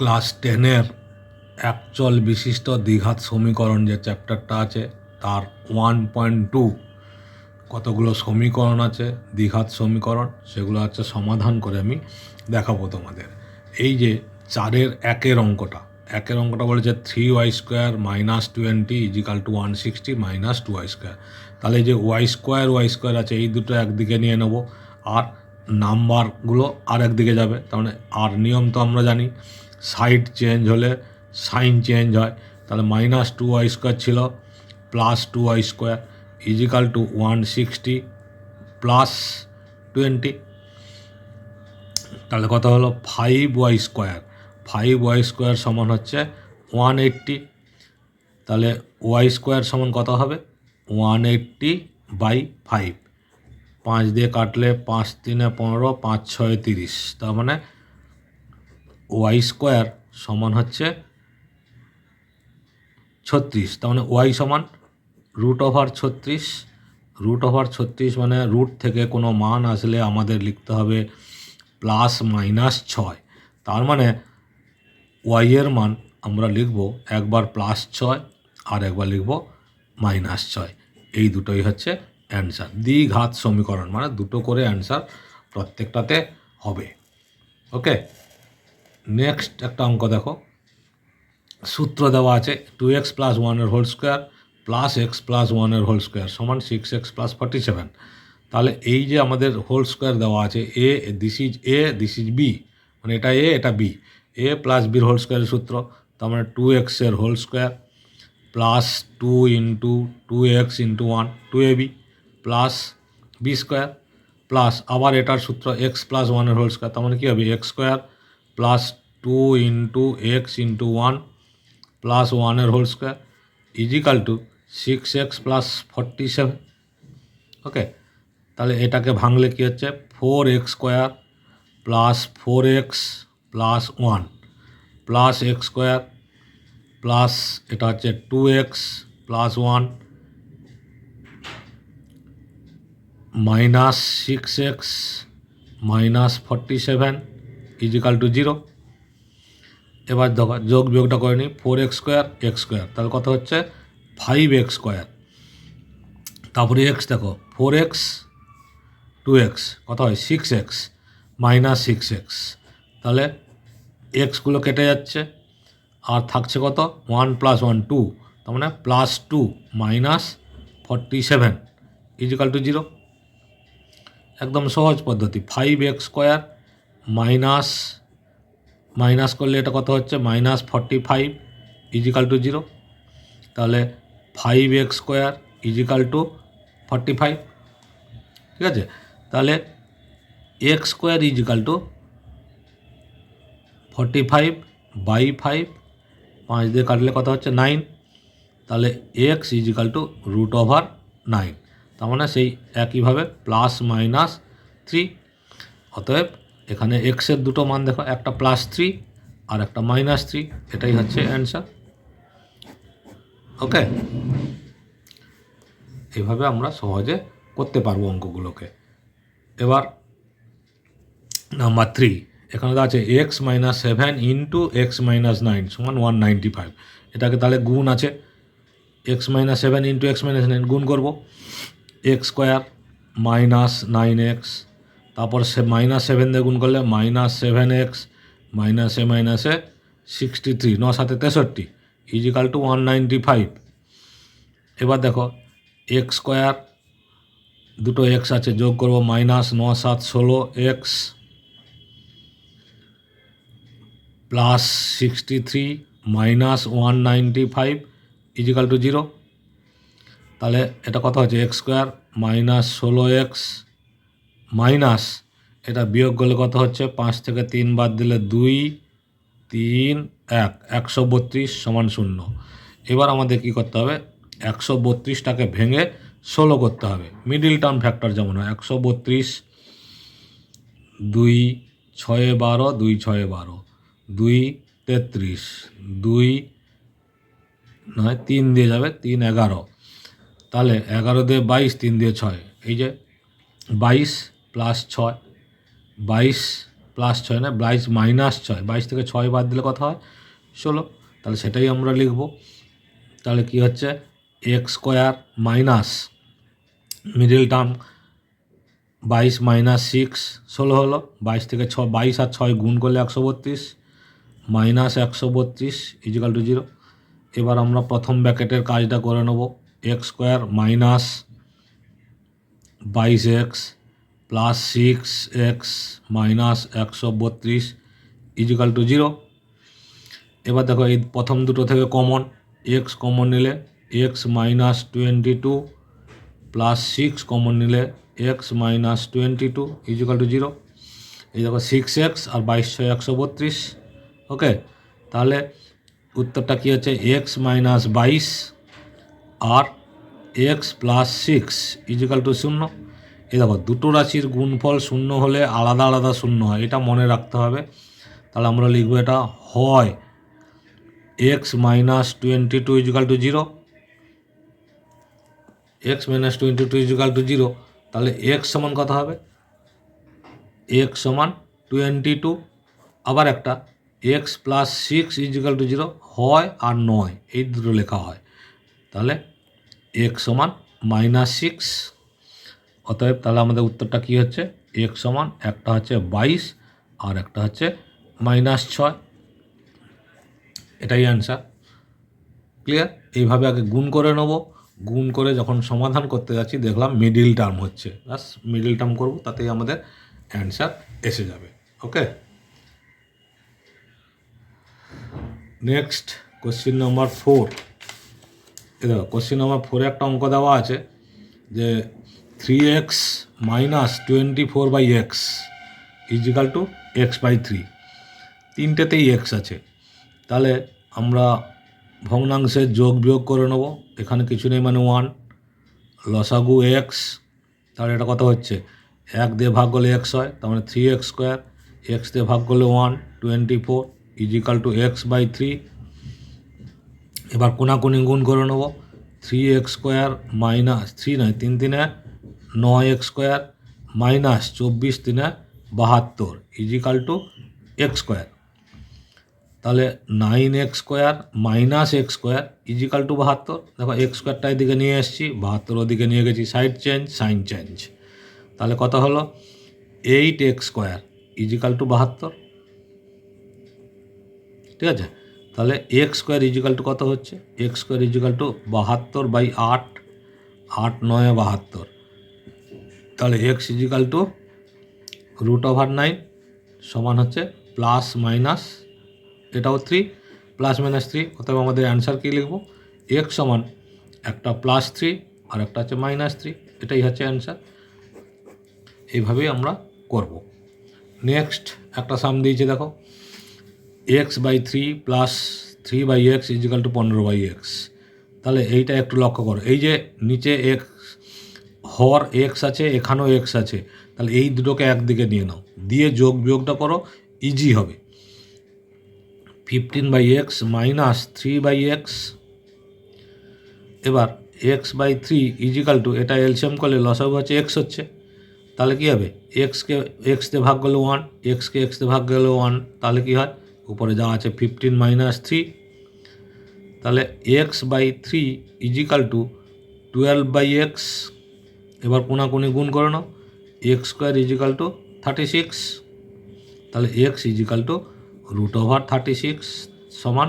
Class টেনের actual বিশিষ্ট দ্বিঘাত সমীকরণ যে চ্যাপ্টারটা আছে, তার ওয়ান পয়েন্ট টু কতগুলো সমীকরণ আছে, দ্বিঘাত সমীকরণ, সেগুলো হচ্ছে সমাধান করে আমি দেখাবো তোমাদের। এই যে চারের একের অঙ্কটা একের অঙ্কটা বলেছে three Y square minus twenty is equal to one sixty minus two Y square তাহলে যে ওয়াই স্কোয়ার ওয়াই স্কোয়ার আছে, এই দুটো একদিকে নিয়ে নেব, আর নাম্বারগুলো আর একদিকে যাবে, তার মানে আর নিয়ম তো আমরা জানি। সাইড চেঞ্জ হলে সাইন চেঞ্জ হয়। তাহলে মাইনাস টু ওয়াই স্কোয়ার ছিল plus two Y square is equal to one sixty plus twenty তাহলে কথা হলো? Five Y square five Y square সমান হচ্ছে ওয়ান এইট্টি তাহলে ওয়াই স্কোয়ার সমান কত হবে? ওয়ান এইট্টি বাই ফাইভ পাঁচ দিয়ে কাটলে পাঁচ তিনে পনেরো, পাঁচ ছয় তিরিশ। তার মানে ওয়াই স্কোয়ার সমান হচ্ছে ছত্রিশ, তার মানে ওয়াই সমান রুট ওভার ছত্রিশ। রুট ওভার ছত্রিশ মানে রুট থেকে কোনো মান আসলে আমাদের লিখতে হবে প্লাস মাইনাস ছয়। তার মানে ওয়াইয়ের মান আমরা লিখব একবার প্লাস ছয় আর একবার লিখব মাইনাস ছয়। এই দুটোই হচ্ছে অ্যান্সার। দ্বিঘাত সমীকরণ মানে দুটো করে অ্যান্সার প্রত্যেকটাতে হবে। ওকে? নেক্সট একটা অঙ্ক দেখো। সূত্র দেওয়া আছে টু এক্স প্লাস ওয়ানের whole square plus X plus ওয়ানের হোল স্কোয়ার সমান six X plus forty seven তাহলে এই যে আমাদের হোল স্কোয়ার দেওয়া আছে A this is A this is B মানে এটা এ এটা বি এ প্লাস বির হোল স্কোয়ারের সূত্র, তার মানে টু এক্সের whole square plus two into two X into one two A B plus B square plus আবার এটার সূত্র এক্স প্লাস ওয়ানের হোল স্কোয়ার তার মানে কী হবে? X square plus two into X into one plus ওয়ানের whole square is equal to six X plus forty seven okay তাহলে এটাকে ভাঙলে কী হচ্ছে? Four X square plus four X plus one plus X square plus এটা হচ্ছে two X plus one minus six X minus forty seven is equal to zero এবার দেখো, যোগ বিয়োগটা করে নিই four X square X square তাহলে কত হচ্ছে? ফাইভ এক্স স্কোয়ার তারপরে এক্স দেখো ফোর এক্স টু এক্স কত হয়? Six X minus six X তাহলে এক্সগুলো কেটে যাচ্ছে, আর থাকছে কত? ওয়ান প্লাস ওয়ান টু তার মানে plus two minus forty seven is equal to zero একদম সহজ পদ্ধতি five X square minus minus করলে এটা কত হচ্ছে? Minus forty five is equal to zero তাহলে five X square is equal to forty five ঠিক আছে? তাহলে X square is equal to forty five by five পাঁচ দিয়ে কাটলে কত হচ্ছে? নাইন তাহলে X is equal to root over nine তার মানে সেই একইভাবে প্লাস মাইনাস থ্রি অতএব এখানে এক্সের দুটো মান দেখো, একটা প্লাস থ্রি আর একটা মাইনাস থ্রি এটাই হচ্ছে অ্যান্সার ওকে এইভাবে আমরা সহজে করতে পারব অঙ্কগুলোকে। এবার নাম্বার থ্রি এখানে তো আছে X minus seven into X minus nine সমান ওয়ান নাইনটি ফাইভ এটাকে তাহলে গুণ আছে। X minus seven into X minus nine গুণ করব। X square minus nine X তারপর সে মাইনাস সেভেন দিয়ে গুণ করলে মাইনাস সেভেন এক্স মাইনাস মাইনাসে মাইনাসে সিক্সটি থ্রি ন সাথে তেষট্টি is equal to one ninety five এবার দেখো এক্স স্কোয়ার দুটো এক্স আছে, যোগ করব মাইনাস ন সাত ষোলো X plus sixty three minus one ninety five is equal to zero তাহলে এটা কত হচ্ছে? এক্স স্কোয়ার মাইনাস ষোলো এক্স মাইনাস, এটা বিয়োগ করলে কত হচ্ছে? পাঁচ থেকে তিন বাদ দিলে দুই, তিন, এক, একশো বত্রিশ সমান শূন্য। এবার আমাদের কি করতে হবে? একশো বত্রিশটাকে ভেঙে ষোলো করতে হবে। মিডিল টার্ম ফ্যাক্টর যেমন হয়, একশো বত্রিশ, দুই, ছয়ে বারো, দুই, ছয়ে বারো, দুই, তেত্রিশ, দুই, নয়, তিন দিয়ে যাবে, তিন, এগারো। তাহলে এগারো দিয়ে বাইশ, তিন দিয়ে ছয়, এই যে বাইশ প্লাস ছয়, বাইশ প্লাস ছয় না, বাইশ মাইনাস ছয়, বাইশ থেকে ছয় বাদ দিলে কথা হয়? ষোলো। তাহলে সেটাই আমরা লিখব। তাহলে কি হচ্ছে? X square minus middle term বাইশ মাইনাস সিক্স, ষোলো হলো। বাইশ থেকে ছ, বাইশ আর ছয় গুণ করলে একশো বত্রিশ, মাইনাস একশো বত্রিশ ইজিক্যাল টু জিরো এবার আমরা প্রথম ব্যাকেটের কাজটা করে নেব। এক্স স্কোয়ার মাইনাস বাইশ X plus six X minus একশো বত্রিশ ইজিক্যাল টু জিরো এবার দেখো এই প্রথম দুটো থেকে কমন এক্স কমন নিলে X minus twenty two plus six common নিলে X minus twenty two is equal to zero এই দেখো সিক্স এক্স আর বাইশ ছয় একশো বত্রিশ ওকে তাহলে উত্তরটা কী হচ্ছে? এক্স মাইনাস বাইশ আর X plus six is equal to শূন্য। এই দেখো, দুটো রাশির গুণফল শূন্য হলে আলাদা আলাদা শূন্য হয়, এটা মনে রাখতে হবে। তাহলে আমরা লিখব এটা হয় X minus twenty two is equal to zero X minus twenty two is equal to zero তাহলে এক্স সমান কত হবে? এক্স সমান টোয়েন্টি টু আবার একটা X plus six is equal to zero হয় আর নয়, এই দুটো লেখা হয়। তাহলে এক্স সমান মাইনাস সিক্স অতএব তাহলে আমাদের উত্তরটা কী হচ্ছে? এক সমান একটা হচ্ছে বাইশ আর একটা হচ্ছে মাইনাস ছয়। এটাই অ্যান্সার ক্লিয়ার এইভাবে আগে গুণ করে নেব। গুণ করে যখন সমাধান করতে যাচ্ছি, দেখলাম মিডিল টার্ম হচ্ছে। ব্যাস মিডিল টার্ম করব, তাতেই আমাদের অ্যান্সার এসে যাবে। Okay next question number four এ দেখো কোশ্চিন নাম্বার ফোরে একটা অঙ্ক দেওয়া আছে যে three X minus twenty four by X is equal to X by three তিনটেতেই x আছে। তাহলে আমরা ভগ্নাংশের যোগ বিয়োগ করে নেব। এখানে কিছু নেই মানে ওয়ান লসাগু এক্স তাহলে এটা কত হচ্ছে? এক দিয়ে ভাগ করলে এক্স হয়, তার মানে থ্রি এক্স স্কোয়ার এক্স দিয়ে ভাগ করলে one twenty four is equal to X by three এবার কোনাকুনি গুণ করে নেব। Three X square minus three নয়, তিন তিনে নয় এক্স স্কোয়ার মাইনাস চব্বিশ তিনে বাহাত্তর is equal to X square. তাহলে nine X square minus X square is equal to বাহাত্তর। দেখো এক্স স্কোয়ারটা এদিকে নিয়ে এসেছি, বাহাত্তর ওদিকে নিয়ে গেছি সাইড চেঞ্জ সাইন চেঞ্জ তাহলে কত হলো? Eight X square is equal to বাহাত্তর। ঠিক আছে? তাহলে এক্স স্কোয়ার ইজিক্যাল টু কত হচ্ছে? X square is equal to বাহাত্তর বাই আট আট নয় বাহাত্তর। তাহলে X is equal to root over nine সমান হচ্ছে প্লাস মাইনাস এটাও থ্রি প্লাস মাইনাস থ্রি অতএব আমাদের অ্যান্সার কী লিখব? এক্স সমান একটা প্লাস থ্রি আর একটা হচ্ছে মাইনাস থ্রি এটাই হচ্ছে অ্যান্সার এইভাবেই আমরা করব। নেক্সট একটা সাম দিয়েছে, দেখো। X by three plus three by X is equal to পনেরো বাই এক্স তাহলে এইটা একটু লক্ষ্য করো। এই যে নিচে এক্স হর এক্স আছে, এখানেও এক্স আছে। তাহলে এই দুটোকে একদিকে নিয়ে নাও। দিয়ে যোগ বিয়োগটা করো ইজি হবে। Fifteen by X minus three by X এবার X by three is equal to এটা এলসিএম করলে লসাগু হচ্ছে এক্স হচ্ছে। তাহলে কী হবে? এক্সকে এক্স দিয়ে ভাগ গেলে ওয়ান এক্সকে এক্স দিয়ে ভাগ গেলে ওয়ান তাহলে কী হয়? উপরে যা আছে ফিফটিন মাইনাস থ্রি তাহলে X by three is equal to twelve by X এবার কোনাকুনি গুণ করে নাও। X square is equal to thirty six তাহলে X is equal to root over thirty six সমান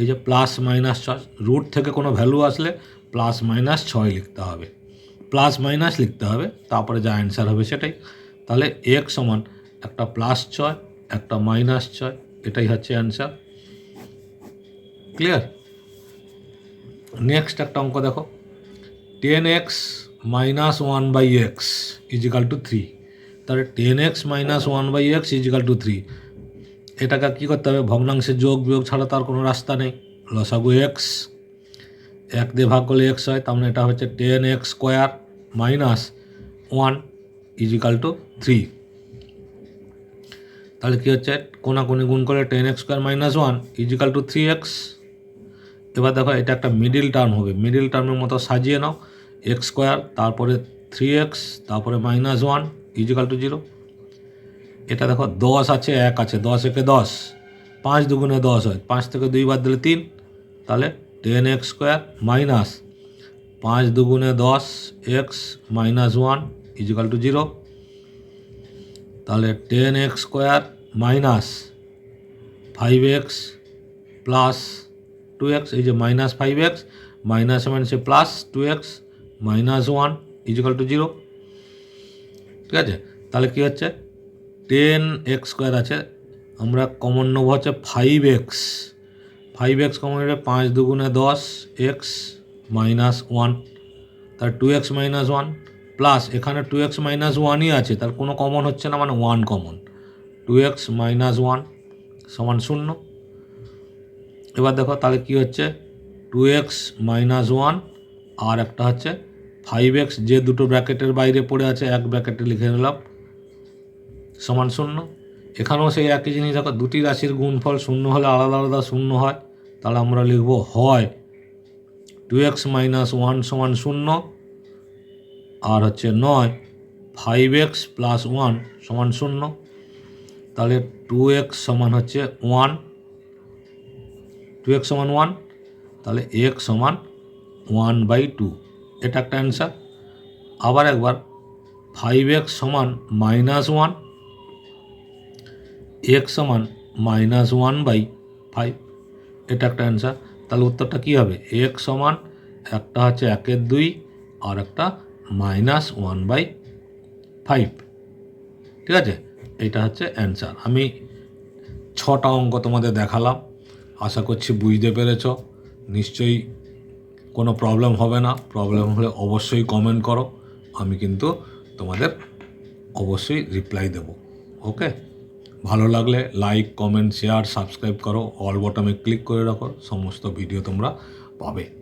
এই যে প্লাস মাইনাস ছয়। রুট থেকে কোনো ভ্যালু আসলে প্লাস মাইনাস ছয় লিখতে হবে। প্লাস মাইনাস লিখতে হবে, তারপরে যা অ্যান্সার হবে সেটাই। তাহলে এক সমান একটা প্লাস ছয়, একটা মাইনাস ছয়, এটাই হচ্ছে অ্যান্সার ক্লিয়ার নেক্সট একটা অঙ্ক দেখো। Ten X minus one by X is equal to three তাহলে ten X minus one by X is equal to three এটাকে কী করতে হবে? ভগ্নাংশের যোগ বিয়োগ ছাড়া তার কোনো রাস্তা নেই। লসাগু এক্স এক দিয়ে ভাগ করলে এক্স হয়, তার মানে এটা হচ্ছে ten x square minus one equal two three তাহলে কী হচ্ছে? কোনাকুনি গুণ করে ten x square minus one equal two three x এবার দেখো, এটা একটা মিডিল টার্ম হবে। মিডিল টার্মের মতো সাজিয়ে নাও। এক্স স্কোয়ার, তারপরে থ্রি এক্স, তারপরে minus one equal two zero এটা দেখো, দশ আছে, এক আছে, দশ একে দশ। পাঁচ দুগুণে দশ হয়, পাঁচ থেকে দুই বাদ দিলে তিন, তাহলে টেন এক্স স্কোয়ার মাইনাস পাঁচ দুগুণে দশ, x minus one equal two zero তাহলে ten x square minus five x plus two x, এই যে মাইনাস ফাইভ এক্স, মাইনাস মাইনাসে plus two x minus one equal two zero ঠিক আছে? তাহলে কী হচ্ছে? টেন এক্স স্কোয়ার আছে। আমরা কমন নেব হচ্ছে five x five x common নেবে পাঁচ দুগুণে দশ এক্স মাইনাস ওয়ান তার two x minus one plus এখানে টু এক্স মাইনাস ওয়ানই আছে। তার কোনো কমন হচ্ছে না মানে one common two x minus one সমান শূন্য। এবার দেখো তাহলে কী হচ্ছে? টু এক্স মাইনাস ওয়ান আর একটা হচ্ছে ফাইভ এক্স যে দুটো ব্র্যাকেটের বাইরে পড়ে আছে, এক ব্র্যাকেটে লিখে নিলাম। সমান শূন্য। এখানেও সেই একই জিনিস, দেখো, দুটি রাশির গুণফল শূন্য হলে আলাদা আলাদা শূন্য হয়। তাহলে আমরা লিখব হয়। টু এক্স মাইনাস ওয়ান সমান শূন্য, আর হচ্ছে নয়। ফাইভ এক্স প্লাস ওয়ান সমান শূন্য। তাহলে টু এক্স সমান হচ্ছে ওয়ান। টু এক্স সমান ওয়ান, তাহলে এক্স সমান ওয়ান বাই টু। এটা একটা অ্যান্সার আবার একবার ফাইভ এক্স সমান মাইনাস ওয়ান এক্স সমান মাইনাস ওয়ান বাই ফাইভ এটা একটা অ্যান্সার তাহলে উত্তরটা কী হবে? এক্স সমান একটা হচ্ছে একের দুই, আর একটা মাইনাস ওয়ান বাই ফাইভ ঠিক আছে? এটা হচ্ছে অ্যান্সার আমি ছটা অঙ্ক তোমাদের দেখালাম। আশা করছি বুঝতে পেরেছ। নিশ্চয়ই কোনো প্রবলেম হবে না। প্রবলেম হলে অবশ্যই কমেন্ট করো। আমি কিন্তু তোমাদের অবশ্যই রিপ্লাই দেব। ওকে ভালো লাগলে লাইক কমেন্ট শেয়ার সাবস্ক্রাইব করো। অল বটমে ক্লিক করে রাখো। সমস্ত ভিডিও তোমরা পাবে।